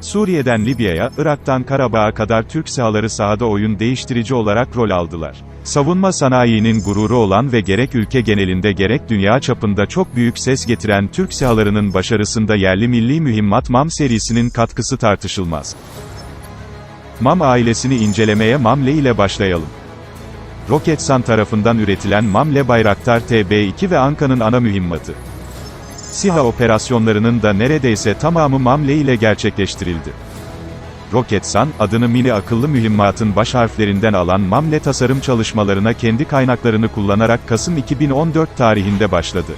Suriye'den Libya'ya, Irak'tan Karabağ'a kadar Türk sahaları sahada oyun değiştirici olarak rol aldılar. Savunma sanayinin gururu olan ve gerek ülke genelinde gerek dünya çapında çok büyük ses getiren Türk sahalarının başarısında yerli milli mühimmat MAM serisinin katkısı tartışılmaz. MAM ailesini incelemeye MAMLE ile başlayalım. Roketsan tarafından üretilen MAMLE Bayraktar TB2 ve Anka'nın ana mühimmatı. SİHA operasyonlarının da neredeyse tamamı MAMLE ile gerçekleştirildi. Roketsan, adını mini akıllı mühimmatın baş harflerinden alan MAMLE tasarım çalışmalarına kendi kaynaklarını kullanarak Kasım 2014 tarihinde başladı.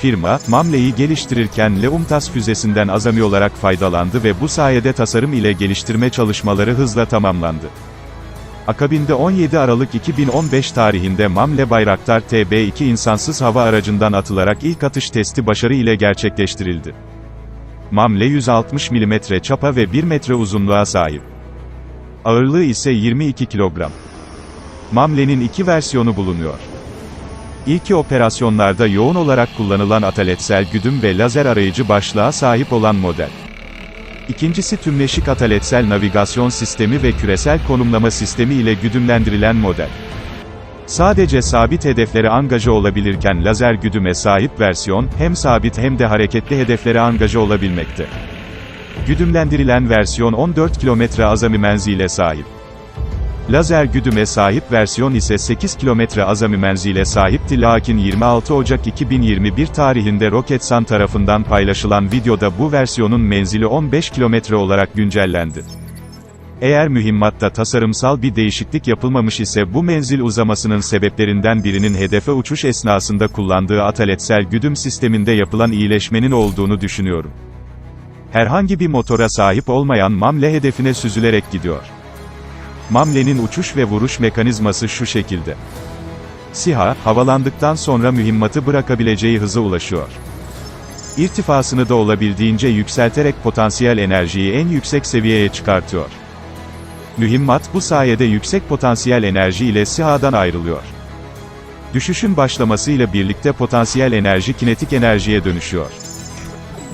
Firma, MAMLE'yi geliştirirken Leumtas füzesinden azami olarak faydalandı ve bu sayede tasarım ile geliştirme çalışmaları hızla tamamlandı. Akabinde 17 Aralık 2015 tarihinde MAMLE Bayraktar TB2 insansız hava aracından atılarak ilk atış testi başarı ile gerçekleştirildi. MAMLE 160 mm çapa ve 1 metre uzunluğa sahip. Ağırlığı ise 22 kilogram. MAMLE'nin iki versiyonu bulunuyor. İlki operasyonlarda yoğun olarak kullanılan ataletsel güdüm ve lazer arayıcı başlığa sahip olan model. İkincisi tümleşik ataletsel navigasyon sistemi ve küresel konumlama sistemi ile güdümlendirilen model. Sadece sabit hedeflere angaja olabilirken lazer güdüme sahip versiyon, hem sabit hem de hareketli hedeflere angaja olabilmekte. Güdümlendirilen versiyon 14 kilometre azami menzile sahip. Lazer güdüme sahip versiyon ise 8 kilometre azami menzile sahipti lakin 26 Ocak 2021 tarihinde Roketsan tarafından paylaşılan videoda bu versiyonun menzili 15 kilometre olarak güncellendi. Eğer mühimmatta tasarımsal bir değişiklik yapılmamış ise bu menzil uzamasının sebeplerinden birinin hedefe uçuş esnasında kullandığı ataletsel güdüm sisteminde yapılan iyileşmenin olduğunu düşünüyorum. Herhangi bir motora sahip olmayan MAMLE hedefine süzülerek gidiyor. MAMLE'nin uçuş ve vuruş mekanizması şu şekilde. SİHA, havalandıktan sonra mühimmatı bırakabileceği hıza ulaşıyor. İrtifasını da olabildiğince yükselterek potansiyel enerjiyi en yüksek seviyeye çıkartıyor. Mühimmat bu sayede yüksek potansiyel enerji ile SİHA'dan ayrılıyor. Düşüşün başlamasıyla birlikte potansiyel enerji kinetik enerjiye dönüşüyor.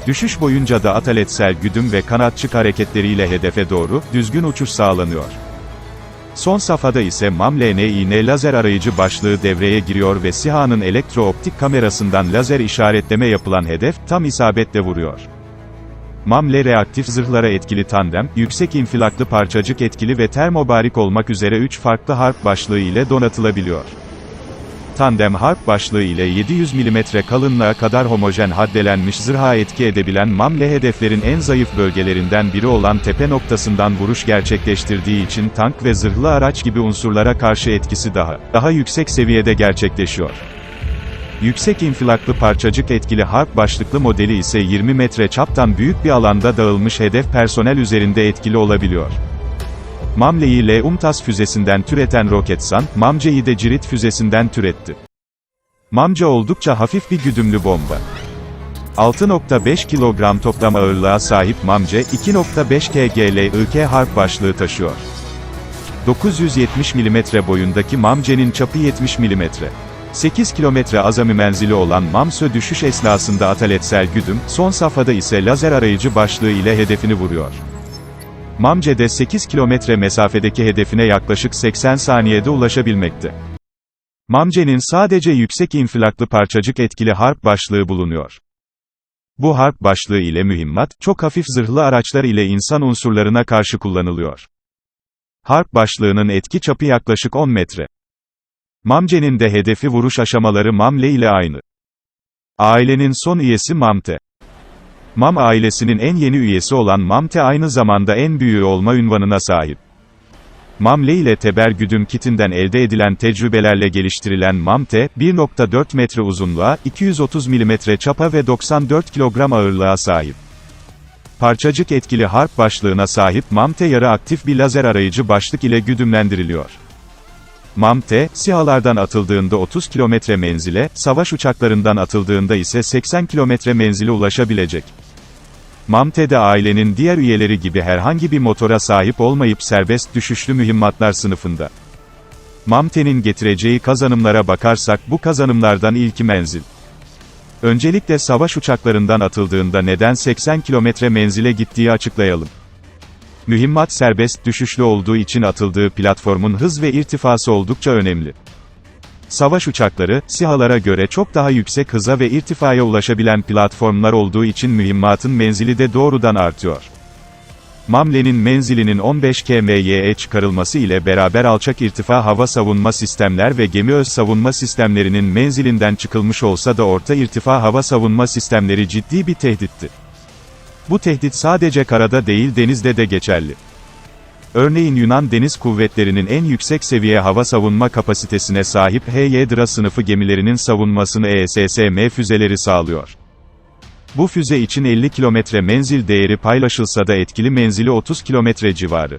Düşüş boyunca da ataletsel güdüm ve kanatçık hareketleriyle hedefe doğru, düzgün uçuş sağlanıyor. Son safhada ise MAM-LNİN lazer arayıcı başlığı devreye giriyor ve SİHA'nın elektrooptik kamerasından lazer işaretleme yapılan hedef, tam isabetle vuruyor. MAMLE reaktif zırhlara etkili tandem, yüksek infilaklı parçacık etkili ve termobarik olmak üzere 3 farklı harp başlığı ile donatılabiliyor. Tandem harp başlığı ile 700 mm kalınlığa kadar homojen haddelenmiş zırha etki edebilen MAMLE hedeflerin en zayıf bölgelerinden biri olan tepe noktasından vuruş gerçekleştirdiği için tank ve zırhlı araç gibi unsurlara karşı etkisi daha, daha yüksek seviyede gerçekleşiyor. Yüksek infilaklı parçacık etkili harp başlıklı modeli ise 20 metre çaptan büyük bir alanda dağılmış hedef personel üzerinde etkili olabiliyor. Mamle'yi L-UMTAS füzesinden türeten Roketsan, Mamce'yi de Cirit füzesinden türetti. Mamce oldukça hafif bir güdümlü bomba. 6.5 kilogram toplam ağırlığa sahip Mamce, 2.5 kgl-IK harp başlığı taşıyor. 970 mm boyundaki Mamce'nin çapı 70 mm. 8 kilometre azami menzili olan Mamsö düşüş esnasında ataletsel güdüm, son safhada ise lazer arayıcı başlığı ile hedefini vuruyor. Mamce'de 8 kilometre mesafedeki hedefine yaklaşık 80 saniyede ulaşabilmekte. Mamce'nin sadece yüksek infilaklı parçacık etkili harp başlığı bulunuyor. Bu harp başlığı ile mühimmat, çok hafif zırhlı araçlar ile insan unsurlarına karşı kullanılıyor. Harp başlığının etki çapı yaklaşık 10 metre. Mamce'nin de hedefi vuruş aşamaları Mamle ile aynı. Ailenin son üyesi Mamte. Mam ailesinin en yeni üyesi olan Mamte aynı zamanda en büyüğü olma ünvanına sahip. Mamle ile Teber güdüm kitinden elde edilen tecrübelerle geliştirilen Mamte, 1.4 metre uzunluğa, 230 mm çapa ve 94 kilogram ağırlığa sahip. Parçacık etkili harp başlığına sahip Mamte yarı aktif bir lazer arayıcı başlık ile güdümlendiriliyor. MAMTE, SİHA'lardan atıldığında 30 kilometre menzile, savaş uçaklarından atıldığında ise 80 kilometre menzile ulaşabilecek. MAMTE'de ailenin diğer üyeleri gibi herhangi bir motora sahip olmayıp serbest düşüşlü mühimmatlar sınıfında. MAMTE'nin getireceği kazanımlara bakarsak bu kazanımlardan ilki menzil. Öncelikle savaş uçaklarından atıldığında neden 80 kilometre menzile gittiği açıklayalım. Mühimmat serbest düşüşlü olduğu için atıldığı platformun hız ve irtifası oldukça önemli. Savaş uçakları, SİHA'lara göre çok daha yüksek hıza ve irtifaya ulaşabilen platformlar olduğu için mühimmatın menzili de doğrudan artıyor. Mamle'nin menzilinin 15 km'ye çıkarılması ile beraber alçak irtifa hava savunma sistemler ve gemi öz savunma sistemlerinin menzilinden çıkılmış olsa da orta irtifa hava savunma sistemleri ciddi bir tehditti. Bu tehdit sadece karada değil denizde de geçerli. Örneğin Yunan Deniz Kuvvetleri'nin en yüksek seviye hava savunma kapasitesine sahip HY-DRA sınıfı gemilerinin savunmasını ESSM füzeleri sağlıyor. Bu füze için 50 kilometre menzil değeri paylaşılsa da etkili menzili 30 kilometre civarı.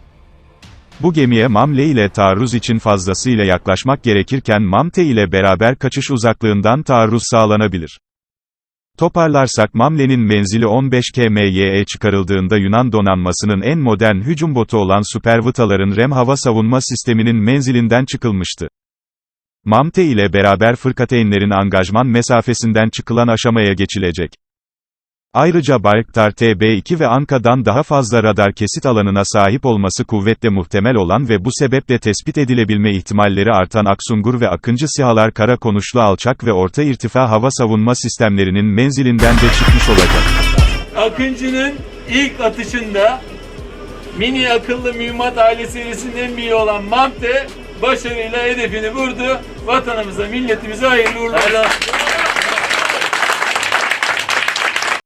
Bu gemiye Mamle ile taarruz için fazlasıyla yaklaşmak gerekirken Mamte ile beraber kaçış uzaklığından taarruz sağlanabilir. Toparlarsak Mamle'nin menzili 15 km'ye çıkarıldığında Yunan donanmasının en modern hücum botu olan Supervitaların REM hava savunma sisteminin menzilinden çıkılmıştı. Mamte ile beraber fırkateynlerin angajman mesafesinden çıkılan aşamaya geçilecek. Ayrıca Bayraktar TB2 ve Anka'dan daha fazla radar kesit alanına sahip olması kuvvetle muhtemel olan ve bu sebeple tespit edilebilme ihtimalleri artan Aksungur ve Akıncı SİHA'lar kara konuşlu alçak ve orta irtifa hava savunma sistemlerinin menzilinden de çıkmış olacak. Akıncı'nın ilk atışında mini akıllı mühimmat aile serisinin en büyüğü olan Mante başarıyla hedefini vurdu. Vatanımıza, milletimize hayırlı olsun.